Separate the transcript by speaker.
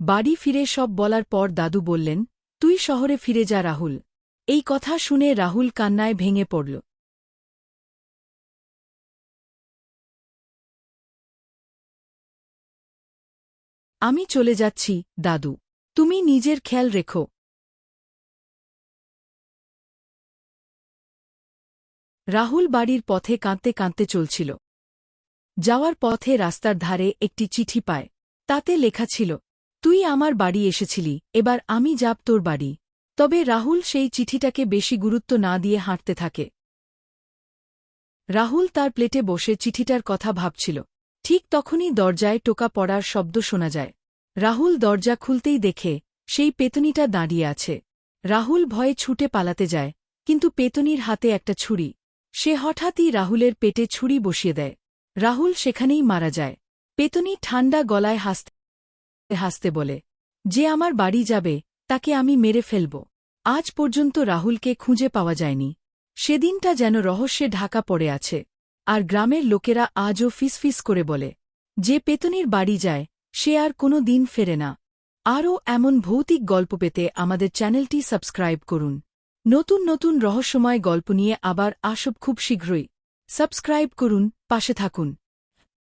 Speaker 1: বাড়ি ফিরে সব বলার পর দাদু বললেন, তুই শহরে ফিরে যা রাহুল। এই কথা শুনে রাহুল কান্নায় ভেঙে পড়ল। আমি চলে যাচ্ছি, দাদু। তুমি নিজের খেয়াল রেখো। রাহুল বাড়ির পথে কাঁদতে কাঁদতে চলছিল। যাওয়ার পথে রাস্তার ধারে একটি চিঠি পায়। তাতে লেখা ছিল তুই আমার বাড়ি এসেছিলি, এবার আমি যাব তোর বাড়ি। তবে রাহুল সেই চিঠিটাকে বেশি গুরুত্ব না দিয়ে হাঁটতে থাকে। রাহুল তার প্লেটে বসে চিঠিটার কথা ভাবছিল। ঠিক তখনই দরজায় টোকা পড়ার শব্দ শোনা যায়। রাহুল দরজা খুলতেই দেখে সেই পেতনিটা দাঁড়িয়ে আছে। রাহুল ভয়ে ছুটে পালাতে যায়, কিন্তু পেতনির হাতে একটা ছুরি। সে হঠাৎই রাহুলের পেটে ছুরি বসিয়ে দেয়। রাহুল সেখানেই মারা যায়। পেতনি ঠান্ডা গলায় হাসতে হাসতে বলে, যে আমার বাড়ি যাবে, তাকে আমি মেরে ফেলব। আজ পর্যন্ত রাহুলকে খুঁজে পাওয়া যায়নি। সেদিনটা যেন রহস্যে ঢাকা পড়ে আছে। আর গ্রামের লোকেরা আজও ফিসফিস করে বলে, যে পেতনির বাড়ি যায়, সে আর কোনো দিন ফেরে না। আরও এমন ভৌতিক গল্প পেতে আমাদের চ্যানেলটি সাবস্ক্রাইব করুন। নতুন নতুন রহস্যময় গল্প নিয়ে আবার আসব খুব শীঘ্রই। সাবস্ক্রাইব করুন, পাশে থাকুন।